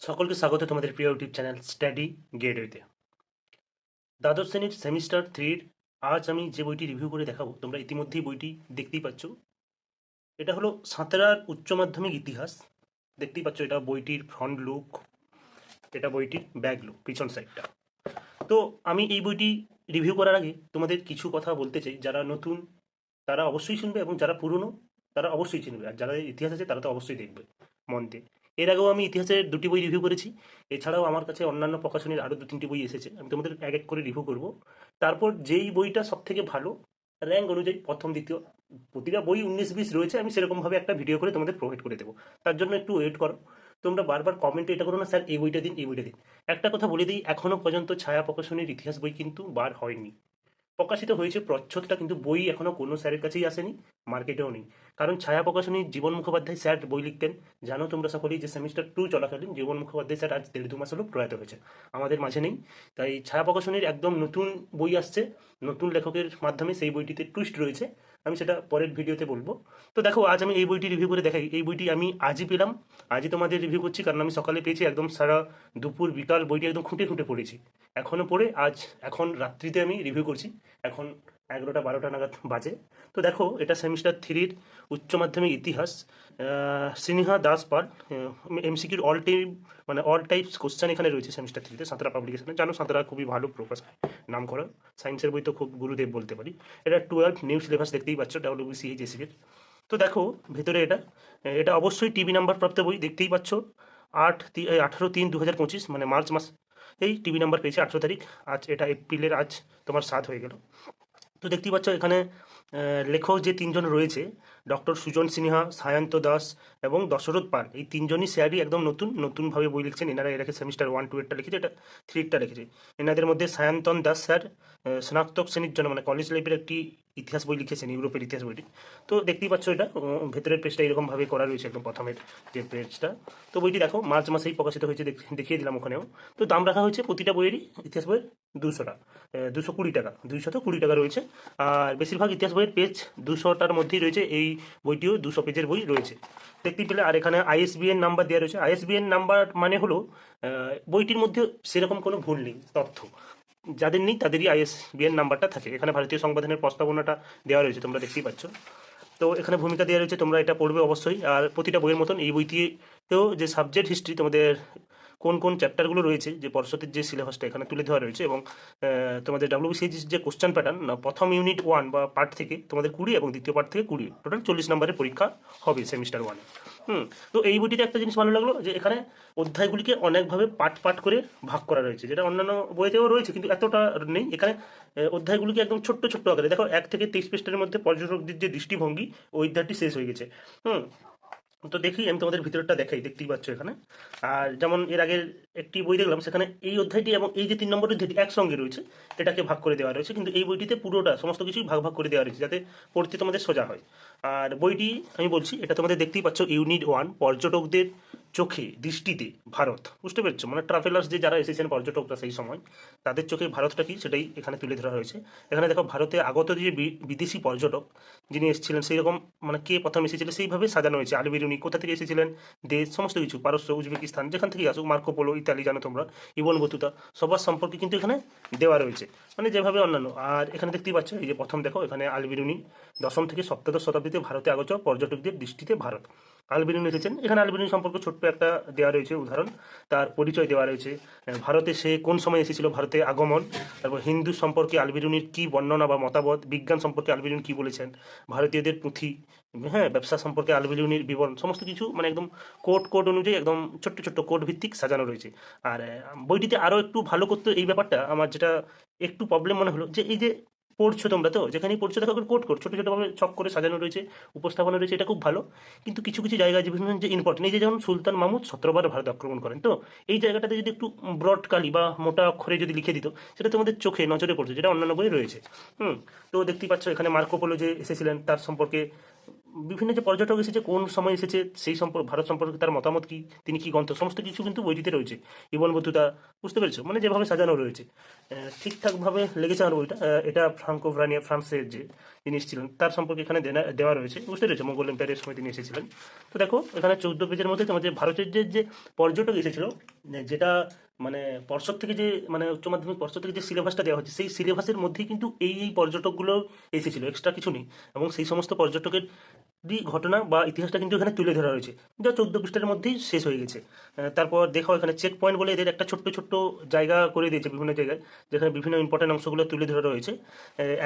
সকলকে স্বাগত তোমাদের প্রিয় ইউটিউব চ্যানেল স্টাডি গেটওয়েতে দ্বাদশ শ্রেণির সেমিস্টার থ্রির আজ আমি যে বইটি রিভিউ করে দেখাবো, তোমরা ইতিমধ্যেই বইটি দেখতেই পাচ্ছ। এটা হলো সাঁতরার উচ্চ মাধ্যমিক ইতিহাস। দেখতেই পাচ্ছ এটা বইটির ফ্রন্ট লুক এটা বইটির ব্যাক লুক পিছন সাইডটা তো আমি এই বইটি রিভিউ করার আগে তোমাদের কিছু কথা বলতে চাই। যারা নতুন, তারা অবশ্যই শুনবে এবং যারা পুরনো, তারা অবশ্যই চিনবে। আর যারা ইতিহাস আছে, তারা তো অবশ্যই দেখবে মন দিয়ে। এর আগেও আমি ইতিহাসের দুটি বই রিভিউ করেছি। এছাড়াও আমার কাছে অন্যান্য প্রকাশনীর আরও দু তিনটি বই এসেছে। আমি তোমাদের এক এক করে রিভিউ করব। তারপর যেই বইটা সব থেকে ভালো র্যাঙ্ক অনুযায়ী প্রথম, দ্বিতীয়, প্রতিটা বই উনিশ, বিশ রয়েছে, আমি সেরকমভাবে একটা ভিডিও করে তোমাদের প্রোভাইড করে দেবো। তার জন্য একটু ওয়েট করো। তোমরা বারবার কমেন্টে এটা করো না, স্যার, এই বইটা দিন, এই বইটা দিন। একটা কথা বলে দিই এখনও পর্যন্ত ছায়া প্রকাশনীর ইতিহাস বই কিন্তু বার হয়নি। প্রকাশিত হয়েছে, প্রচ্ছদটা কিন্তু বই এখনও কোনো স্যারের কাছেই আসেনি, মার্কেটেও নেই। কারণ ছায়া প্রকাশনী, জীবন মুখোপাধ্যায় স্যার বই লিখতেন। জানো তোমরা সকলেই যে সেমিস্টার টু চলাকালীন জীবন মুখোপাধ্যায় স্যার আজ দেড় দু মাস হলো প্রয়াত হয়েছে আমাদের মাঝে নেই। তাই ছায়া প্রকাশনীর একদম নতুন বই আসছে, নতুন লেখকের মাধ্যমে সেই বইটিতে টুইস্ট রয়েছে। আমি সেটা পরের ভিডিওতে বলব। তো দেখো, আজ আমি এই বইটি রিভিউ করে দেখাই। এই বইটি আমি আজই পেলাম। আজই তোমাদের রিভিউ করছি, কারণ আমি সকালে পেয়েছি একদম সারা দুপুর, বিকাল বইটি একদম খুঁটে খুঁটে পড়েছি। এখনও পড়ে, আজ, এখন রাত্রিতে আমি রিভিউ করছি। এখন এগারোটা, বারোটা নাগাদ বাজে। তো দেখো, এটা সেমিস্টার থ্রির উচ্চ মাধ্যমিক ইতিহাস। সিনহা দাস পাল এমসিকিউর অল টাইম মানে অল টাইপস কোশ্চেন এখানে রয়েছে সেমিস্টার থ্রিতে সাঁতরা পাবলিকেশনে জানো, সাঁতরা খুবই ভালো প্রকাশ নাম করা সায়েন্সের বই তো খুব গুরুদেব বলতে পারি। এটা টুয়েলভ নিউ সিলেবাস দেখতেই পাচ্ছ ডাব্লিউবিসি এইচএসির তো দেখো, ভেতরে এটা এটা অবশ্যই টিভি নাম্বার প্রাপ্ত বই, দেখতেই পাচ্ছ। আট আঠারো তিন দু হাজার পঁচিশ মানে মার্চ মাস, এই টিভি নাম্বার পেয়েছে আঠেরো তারিখ। আজ এটা এপ্রিলের আজ তোমার সাত হয়ে গেল। তো দেখতেই পাচ্ছ এখানে লেখক যে তিনজন রয়েছে ডক্টর সুজন সিনহা, সায়ন্ত দাস এবং দশরথ পাল। এই তিনজনই স্যারই একদম নতুন, নতুনভাবে বই লিখছেন। এনারা এর আগে সেমিস্টার ওয়ান টু এরটা লিখেছে, এটা থ্রিটা লিখেছে। এনাদের মধ্যে সায়ন্তন দাস স্যার স্নাতক শ্রেণির জন্য মানে কলেজ লাইফের একটি ইতিহাস বই লিখেছেন, ইউরোপের ইতিহাস বইটি। তো দেখতেই পাচ্ছ এটা ভেতরের পেজটা এরকমভাবে করা রয়েছে একদম প্রথমের যে পেজটা তো বইটি দেখো, মার্চ মাসেই প্রকাশিত হয়েছে, দেখ- দেখিয়ে দিলাম ওখানেও। তো দাম রাখা হয়েছে প্রতিটা বইয়েরই ইতিহাস বইয়ের দুশো টাকা দুশো কুড়ি টাকা, দুইশত কুড়ি টাকা রয়েছে। আর বেশিরভাগ ইতিহাস বইয়ের পেজ দুশোটার মধ্যেই রয়েছে এই বইটিও দুশো পেজের বই রয়েছে। দেখতেই পেলে, আর এখানে আইএসবিএন নাম্বার দেওয়া রয়েছে। আইএসবিএন নাম্বার মানে হলো বইটির মধ্যে সেরকম কোনো ভুল নেই, তথ্য। যাদের নেই, তাদেরই আইএসবিএন নাম্বারটা থাকে। এখানে ভারতীয় সংবিধানের প্রস্তাবনাটা দেওয়া রয়েছে, তোমরা দেখতেই পাচ্ছ। তো এখানে ভূমিকা দেওয়া রয়েছে, তোমরা এটা পড়বে অবশ্যই। আর প্রতিটা বইয়ের মতন এই বইটিতেও যে সাবজেক্ট হিস্ট্রি তোমাদের কোন কোন চ্যাপ্টারগুলো রয়েছে, যে পর্ষদের যে সিলেবাসটা এখানে তুলে ধরা রয়েছে এবং তোমাদের ডাব্লিউবিসিএস যে কোশ্চেন প্যাটার্ন প্রথম ইউনিট ওয়ান বা পার্ট থেকে তোমাদের কুড়ি এবং দ্বিতীয় পার্ট থেকে কুড়ি টোটাল চল্লিশ নম্বরের পরীক্ষা হবে সেমিস্টার ওয়ানে হুম, তো এই বইটিতে একটা জিনিস ভালো লাগল যে এখানে অধ্যায়গুলিকে অনেকভাবে পাট পাট করে ভাগ করা রয়েছে, যেটা অন্যান্য বইতেও রয়েছে, কিন্তু এতটা নেই। এখানে অধ্যায়গুলিকে একদম ছোট্ট ছোট্ট আকারে, দেখো, এক থেকে তেইশ পৃষ্ঠার মধ্যে পর্যটকদের যে দৃষ্টিভঙ্গি, ওই অধ্যায়টি শেষ হয়ে গেছে। হুম তো দেখি, আমি তোমাদের ভিতরটা দেখাই, দেখতেই পাচ্ছ এখানে। আর যেমন এর আগের একটি বই দেখলাম, সেখানে এই অধ্যায়টি এবং এই যে তিন নম্বর অধ্যায়টি একসঙ্গে রয়েছে, এটাকে ভাগ করে দেওয়া রয়েছে, কিন্তু এই বইটিতে পুরোটা, সমস্ত কিছুই ভাগ ভাগ করে দেওয়া রয়েছে, যাতে পড়তে তোমাদের সোজা হয়। আর বইটি, আমি বলছি, এটা তোমাদের দেখতেই পাচ্ছ ইউনিট ওয়ান পর্যটকদের চোখে দৃষ্টিতে ভারত। বুঝতে পেরেছ? মানে ট্রাভেলার্স যে যারা এসেছেন পর্যটকরা সেই সময়, তাদের চোখে ভারতটা কি? সেটাই এখানে তুলে ধরা হয়েছে। এখানে দেখো, ভারতে আগত যে বিদেশি পর্যটক যিনি এসেছিলেন সেই রকম মানে কে প্রথম এসেছিলেন সেইভাবে সাজানো হয়েছে। আলবিরুনি কোথা থেকে এসেছিলেন? দেশ, সমস্ত কিছু, পারস্য, উজবেকিস্তান, যেখান থেকে আসুক মার্কোপোলো ইতালি জানো তোমরা, ইবন বতুতা, সবার সম্পর্কে কিন্তু এখানে দেওয়া রয়েছে। মানে যেভাবে অন্যান্য। আর এখানে দেখতেই পাচ্ছ, এই যে প্রথম দেখো, এখানে আলবিরুনি দশম থেকে সপ্তদশ শতাব্দীতে ভারতে আগত পর্যটকদের দৃষ্টিতে ভারত। আলবিরুনি এসেছেন এখানে আলবিরুনি সম্পর্কে ছোট্ট একটা দেওয়া রয়েছে উদাহরণ। তার পরিচয় দেওয়া রয়েছে। ভারতে সে কোন সময় এসেছিল? ভারতে আগমন। তারপর হিন্দু সম্পর্কে আলবিরুনির কি বর্ণনা বা মতামত? বিজ্ঞান সম্পর্কে আলবিরুনি কি বলেছেন? ভারতীয়দের পুঁথি হ্যাঁ ব্যবসা সম্পর্কে আলবিরুনির বিবরণ, সমস্ত কিছু মানে একদম কোড কোড অনুযায়ী একদম ছোট্ট ছোট্ট কোড ভিত্তিক সাজানো রয়েছে। আর বইটিতে আরও একটু ভালো করতে এই ব্যাপারটা আমার যেটা একটু প্রবলেম মনে হলো যে এই যে পড়ছো তোমরা তো? যেখানেই পড়ছো, দেখো কোট করছ ছোটো ছোটোভাবে ছক করে সাজানো রয়েছে, উপস্থাপনা রয়েছে, এটা খুব ভালো। কিন্তু কিছু কিছু জায়গা বিভিন্ন যে ইম্পর্টেন্ট এই যে যেমন সুলতান মাহমুদ সতেরোবার ভারত আক্রমণ করেন, তো? এই জায়গাটাতে যদি একটু ব্রড কালি বা মোটা অক্ষরে যদি লিখে দিত, সেটা তোমাদের চোখে নজরে পড়ছে যেটা অন্যান্য বই রয়েছে। হুম, তো দেখতেই পাচ্ছ, এখানে মার্কোপোলো যে এসেছিলেন, তার সম্পর্কে বিভিন্ন যে পর্যটক এসেছে, কোন সময় এসেছে, সেই সম্পর্ক, ভারত সম্পর্কে তার মতামত কি, তিনি কি গন্ত সমস্ত কিছু কিন্তু বইটিতে রয়েছে। ইবন বতুতা, বুঝতে পেরেছ? মানে যেভাবে সাজানো রয়েছে। ঠিকঠাকভাবে লেগেছে আমার বইটা। এটা ফ্রাঙ্কো ভ্রানিয়া, ফ্রান্সের যে তিনি এসেছিলেন, তার সম্পর্কে এখানে দেওয়া রয়েছে। বুঝতে পেরেছ? মঙ্গল এম্পায়ারের সময় তিনি এসেছিলেন। তো দেখো, এখানে চৌদ্দ পেজের মধ্যে তোমাদের ভারতের যে যে পর্যটক এসেছিল যেটা মানে পর্ষদ থেকে যে মানে উচ্চ মাধ্যমিক পর্ষদ থেকে যে সিলেবাসটা দেওয়া হচ্ছে, সেই সিলেবাসের মধ্যেই কিন্তু এই এই পর্যটকগুলো এসেছিল এক্সট্রা কিছু নেই। এবং সেই সমস্ত পর্যটকের ঘটনা বা ইতিহাসটা কিন্তু এখানে তুলে ধরা রয়েছে যা চোদ্দ পৃষ্ঠার মধ্যেই শেষ হয়ে গেছে। তারপর দেখো এখানে চেক পয়েন্ট বলে এদের একটা ছোট্ট ছোট্ট জায়গা করে দিয়েছে বিভিন্ন জায়গায়, যেখানে বিভিন্ন ইম্পর্টেন্ট অংশগুলো তুলে ধরা রয়েছে।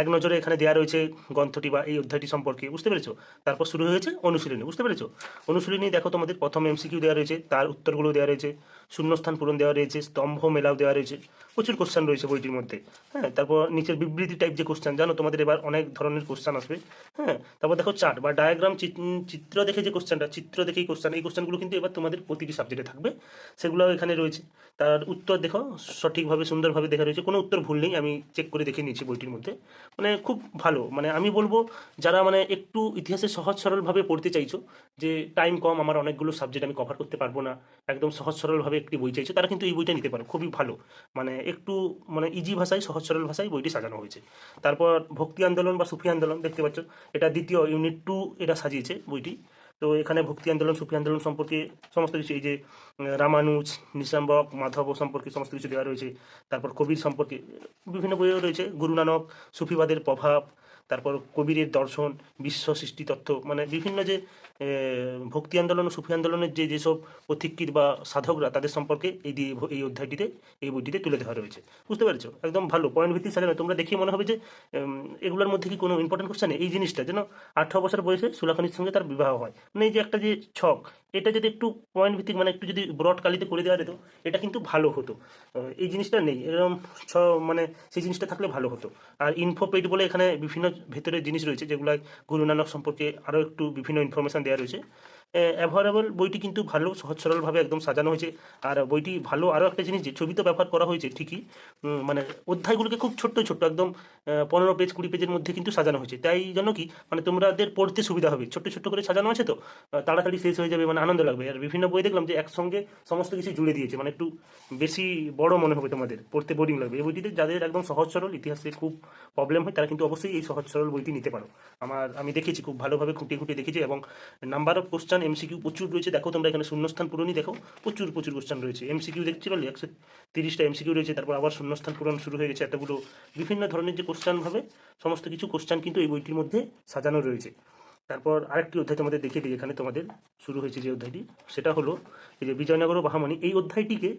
এক নজরে এখানে দেওয়া রয়েছে গ্রন্থটি বা এই অধ্যায়টি সম্পর্কে, বুঝতে পেরেছ? তারপর শুরু হয়েছে অনুশীলনী, বুঝতে পেরেছ? অনুশীলনী দেখো তোমাদের প্রথম এমসিকিউ দেওয়া রয়েছে, তার উত্তরগুলো দেওয়া রয়েছে, শূন্যস্থান পূরণ দেওয়া রয়েছে, স্তম্ভ মেলাও দেওয়া রয়েছে, প্রচুর কোশ্চেন রয়েছে বইটির মধ্যে। হ্যাঁ তারপর নিচের বিবৃতি টাইপ যে কোশ্চেন জানো তোমাদের এবার অনেক ধরনের কোশ্চেন আসবে। হ্যাঁ তারপর দেখো চার্ট বা ডায়াগ্রাম চিত্র দেখে যে কোশ্চেনটা চিত্র দেখেই কোশ্চেন এই কোশ্চেনগুলো কিন্তু এবার তোমাদের প্রতিটি সাবজেক্টে থাকবে। সেগুলো এখানে রয়েছে। তার উত্তর দেখো, সঠিকভাবে, সুন্দরভাবে দেখা রয়েছে। কোনো উত্তর ভুল নেই, আমি চেক করে দেখে নিয়েছি বইটির মধ্যে। মানে খুব ভালো। মানে আমি বলব, যারা মানে একটু ইতিহাসে সহজ সরলভাবে পড়তে চাইছো, যে টাইম কম, আমার অনেকগুলো সাবজেক্ট আমি কভার করতে পারব না, একদম সহজ সরলভাবে একটি বই চাইছো, তারা কিন্তু এই বইটা নিতে পারো। খুবই ভালো। মানে একটু মানে ইজি ভাষায়, সহজ সরল ভাষায় বইটি সাজানো হয়েছে। তারপর ভক্তি আন্দোলন বা সুফি আন্দোলন, দেখতে পাচ্ছ, এটা দ্বিতীয় ইউনিট টু এটা সাজিয়েছে বইটি। তো এখানে ভক্তি আন্দোলন, সুফি আন্দোলন সম্পর্কে সমস্ত কিছু, এই যে রামানুজ নিশাম্বক মাধব সম্পর্কে সমস্ত কিছু দেওয়া রয়েছে। তারপর কবির সম্পর্কে বিভিন্ন বইও রয়েছে। গুরু নানক সুফিবাদের প্রভাব তারপর কবিরের দর্শন, বিশ্ব সৃষ্টি তত্ত্ব মানে বিভিন্ন যে ভক্তি আন্দোলন, সুফি আন্দোলনের যে যেসব পথিকৃত বা সাধকরা, তাদের সম্পর্কে এই এই অধ্যায়টিতে, এই বইটিতে তুলে ধরা রয়েছে। বুঝতে পেরেছ? একদম ভালো। পয়েন্ট ভিত্তিক সাজানো তোমরা দেখে মনে হবে যে এগুলোর মধ্যে কি কোনো ইম্পর্টেন্ট কোশ্চেন এই জিনিসটা, যেন আঠারো বছর বয়সে সুলাখানির সঙ্গে তার বিবাহ হয়। মানে এই যে একটা যে ছক, এটা যদি একটু পয়েন্ট ভিত্তিক মানে একটু যদি ব্রড কালিতে করে দেওয়া যেত, এটা কিন্তু ভালো হতো। এই জিনিসটা নেই। এরকম ছ মানে সেই জিনিসটা থাকলে ভালো হতো। আর ইনফো পেড বলে এখানে বিভিন্ন ভেতরের জিনিস রয়েছে যেগুলো গুরু নানক সম্পর্কে আরও একটু বিভিন্ন ইনফরমেশন দেওয়া রয়েছে। অ্যাভয়েলেবল বইটি কিন্তু ভালো, সহজ, সরলভাবে একদম সাজানো হয়েছে। আর বইটি ভালো আরও একটা জিনিস যে ছবি তো ব্যবহার করা হয়েছে ঠিকই। মানে অধ্যায়গুলোকে খুব ছোট্ট ছোট্ট, একদম পনেরো পেজ, কুড়ি পেজের মধ্যে কিন্তু সাজানো হয়েছে। তাই জন্য কি মানে তোমাদের পড়তে সুবিধা হবে। ছোট্ট ছোট্ট করে সাজানো আছে তো? তাড়াতাড়ি শেষ হয়ে যাবে মানে আনন্দ লাগবে। আর বিভিন্ন বই দেখলাম যে, একসঙ্গে সমস্ত কিছু জুড়ে দিয়েছে। মানে একটু বেশি বড় মনে হবে তোমাদের। পড়তে বোরিং লাগবে। এই বইটিতে যাদের একদম সহজ, সরল, ইতিহাসে খুব প্রবলেম হয়, তারা কিন্তু অবশ্যই এই সহজ, সরল বইটি নিতে পারো। আমার, আমি দেখেছি, খুব ভালোভাবে খুঁটিয়ে খুঁটিয়ে দেখেছি এবং নাম্বার অফ কোশ্চান এমসিকিউ প্রচুর রয়েছে। দেখো তোমরা এখানে শূন্যস্থান পূরণই দেখো। প্রচুর প্রচুর কোশ্চেন রয়েছে। এমসিকিউ দেখতে পারলে একশো তিরিশটা এমসিকিউ রয়েছে, তারপর আবার শূন্যস্থান পূরণ শুরু হয়ে গেছে। এতগুলো বিভিন্ন ধরনের যে কোশ্চেন ভাবে, সমস্ত কিছু কোশ্চেন কিন্তু এই বইটির মধ্যে সাজানো রয়েছে। তারপর আরেকটি অধ্যায় তোমাদের দেখিয়ে দিই এখানে তোমাদের শুরু হয়েছে যে অধ্যায়টি। সেটা হলো এই যে বিজয়নগর ও বাহামণি এই অধ্যায়টিকে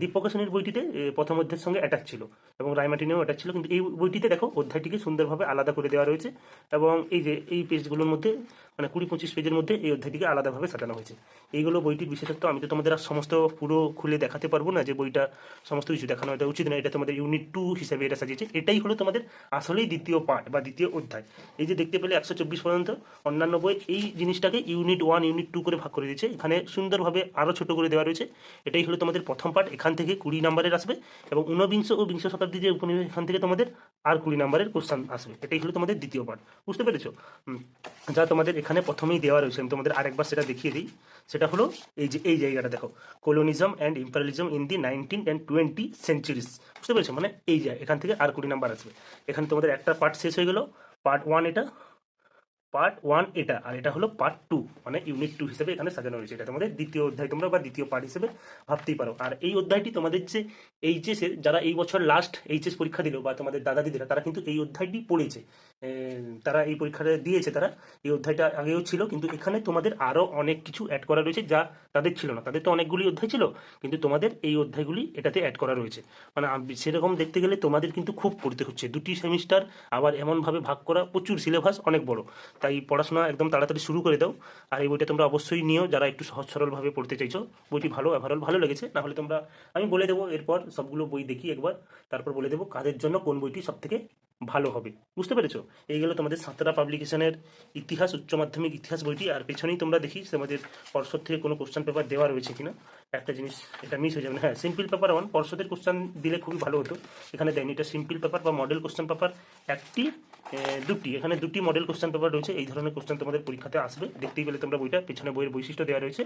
দীপপ্রকাশনের বইটিতে প্রথম অধ্যায়ের সঙ্গে অ্যাটাচ ছিল এবং রায়মাটিনেও অ্যাটাচ ছিল। কিন্তু এই বইটিতে দেখো, অধ্যায়টিকে সুন্দরভাবে আলাদা করে দেওয়া রয়েছে এবং এই যে, এই পেজগুলোর মধ্যে মানে কুড়ি পঁচিশ পেজের মধ্যে এই অধ্যায়টিকে আলাদাভাবে সাজানো হয়েছে। এইগুলো বইটির বিশেষত্ব, আমি তো তোমাদের আর সমস্ত পুরো খুলে দেখাতে পারব না যে বইটা সমস্ত কিছু দেখানো এটা উচিত না এটা তোমাদের ইউনিট টু হিসেবে এটা সাজিয়েছে। এটাই হলো তোমাদের আসলেই দ্বিতীয় পার্ট বা দ্বিতীয় অধ্যায়। এই যে দেখতে পেলে একশো চব্বিশ পর্যন্ত অন্যান্য বই এই জিনিসটাকে ইউনিট ওয়ান ইউনিট টু করে ভাগ করে দিয়েছে। এখানে সুন্দরভাবে আরও ছোট করে দেওয়া রয়েছে। এটাই হলো তোমাদের প্রথম পার্ট এখান থেকে কুড়ি নাম্বারের আসবে এবং ঊনবিংশ ও বিংশ শতাব্দী যে উপনিবেশ, এখান থেকে তোমাদের আর কুড়ি নাম্বারের কোশ্চান আসবে। এটাই হলো তোমাদের দ্বিতীয় পার্ট বুঝতে পেরেছ? যা তোমাদের এখানে প্রথমেই দেওয়া রয়েছে। আমি তোমাদের আরেকবার সেটা দেখিয়ে দিই। সেটা হলো এই যে, এই জায়গাটা দেখো। Colonialism and imperialism in the nineteen and twenty centuries বুঝতে পেরেছ? মানে এই যে, এখান থেকে আর কুড়ি নাম্বার আসবে। এখানে তোমাদের একটা পার্ট শেষ হয়ে গেল। পার্ট ওয়ান এটা। পার্ট ওয়ান এটা, আর এটা হলো পার্ট টু মানে ইউনিট টু হিসেবে এখানে সাজানো রয়েছে এটা তোমাদের দ্বিতীয় অধ্যায়, তোমরা বা দ্বিতীয় পার্ট হিসেবে ভাবতেই পারো। আর এই অধ্যায়টি তোমাদের যে এইচএসের যারা এই বছর লাস্ট এইচএস পরীক্ষা দিল বা তোমাদের দাদা দিদিরা তারা কিন্তু এই অধ্যায়টি পড়েছে। তারা এই পরীক্ষাটা দিয়েছে তারা। এই অধ্যায়টা আগেও ছিল, কিন্তু এখানে তোমাদের আরও অনেক কিছু অ্যাড করা রয়েছে যা তাদের ছিল না। তাদের তো অনেকগুলি অধ্যায় ছিল, কিন্তু তোমাদের এই অধ্যায়গুলি এটাতে অ্যাড করা রয়েছে। মানে সেরকম দেখতে গেলে তোমাদের কিন্তু খুব পড়তে হচ্ছে। দুটি সেমিস্টার আবার এমনভাবে ভাগ করা প্রচুর সিলেবাস অনেক বড়। তাই পড়াশোনা একদম তাড়াতাড়ি শুরু করে দাও। আর এই বইটা তোমরা অবশ্যই নিও, যারা একটু সহজ সরলভাবে পড়তে চাইছো। বইটি ভালো ওভারঅল ভালো লেগেছে, না হলে তোমরা, আমি বলে দেবো এরপর সবগুলো বই দেখি একবার। তারপর বলে দেবো কাদের জন্য কোন বইটি সব থেকে ভালো হবে। বুঝতে পেরেছ? এই গেলো তোমাদের সাঁতরা পাবলিকেশনের ইতিহাস, উচ্চ মাধ্যমিক ইতিহাস বইটি। আর পেছনেই তোমরা দেখি তোমাদের পর্ষদ থেকে কোনো কোশ্চেন পেপার দেওয়া রয়েছে কিনা। একটা জিনিস, এটা মিস হয়ে যাবে হ্যাঁ সিম্পল পেপার ওয়ান পর্ষদের কোশ্চেন দিলে খুবই ভালো হতো। এখানে দেয়নি, এটা সিম্পল পেপার বা মডেল কোশ্চেন পেপার একটি দুটি। এখানে দুটি মডেল কোশ্চেন পেপার রয়েছে। এই ধরনের কোশ্চেন তোমাদের পরীক্ষাতে আসবে। দেখতেই পেলে তোমরা বইটা। পেছনে বইয়ের বৈশিষ্ট্য দেওয়া রয়েছে।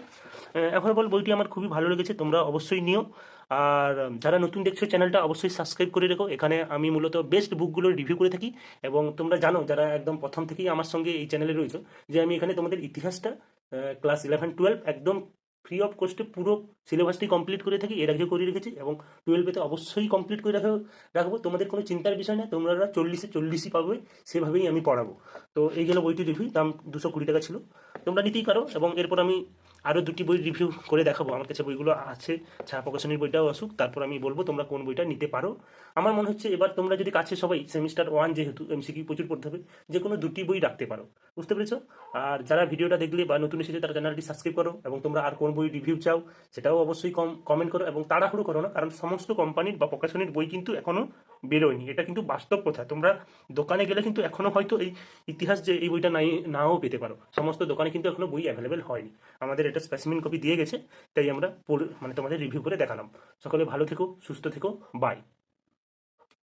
এখন বল, বইটি আমার খুবই ভালো লেগেছে। তোমরা অবশ্যই নিও। আর যারা নতুন দেখছ চ্যানেলটা, অবশ্যই সাবস্ক্রাইব করে রেখো। এখানে আমি মূলত বেস্ট বুকগুলোর রিভিউ করে থাকি। এবং তোমরা জানো, যারা একদম প্রথম থেকেই আমার সঙ্গে এই চ্যানেলে রয়েছে, যে আমি এখানে তোমাদের ইতিহাসটা ক্লাস ইলেভেন টুয়েলভ একদম ফ্রি অফ কস্টে পুরো সিলেবাসটি কমপ্লিট করে থাকি, এর আগে করে রেখেছি এবং টুয়েলভেতে অবশ্যই কমপ্লিট করে রাখব রাখব। তোমাদের কোনো চিন্তার বিষয় না তোমরা চল্লিশে চল্লিশই পাবে, সেভাবেই আমি পড়াবো। তো এই গেল বইটি রিভিউ দাম দুশো কুড়ি টাকা ছিল। তোমরা নিতেই পারো এবং এরপর আমি আরও দুটি বই রিভিউ করে দেখাবো। আমার কাছে বইগুলো আছে ছায়া প্রকাশনীর বইটাও আসুক। তারপর আমি বলব তোমরা কোন বইটা নিতে পারো। আমার মনে হচ্ছে এবার তোমরা যদি কাছে সবাই সেমিস্টার ওয়ান যেহেতু এমসিকিউ প্রচুর পড়তে হবে যে কোনো দুটি বই রাখতে পারো। বুঝতে পেরেছ? আর যারা ভিডিওটা দেখলে বা নতুন এসেছে, তারা চ্যানেলটি সাবস্ক্রাইব করো এবং তোমরা আর কোন বই রিভিউ চাও, সেটাও অবশ্যই কম কমেন্ট করো এবং তাড়াহুড়ো করো না, কারণ সমস্ত কোম্পানির বা প্রকাশনীর বই কিন্তু এখনও বেরোয়নি। এটা কিন্তু বাস্তব কথা। তোমরা দোকানে গেলে কিন্তু এখনও হয়তো এই ইতিহাস যে এই বইটা নাই, নাও পেতে পারো। সমস্ত দোকানে কিন্তু এখনও বই অ্যাভেলেবেল হয়নি। আমাদের এটা স্পেসিমিন কপি দিয়ে গেছে, তাই আমরা মানে তোমাদের রিভিউ করে দেখালাম। সকলে ভালো থেকো, সুস্থ থেকো বাই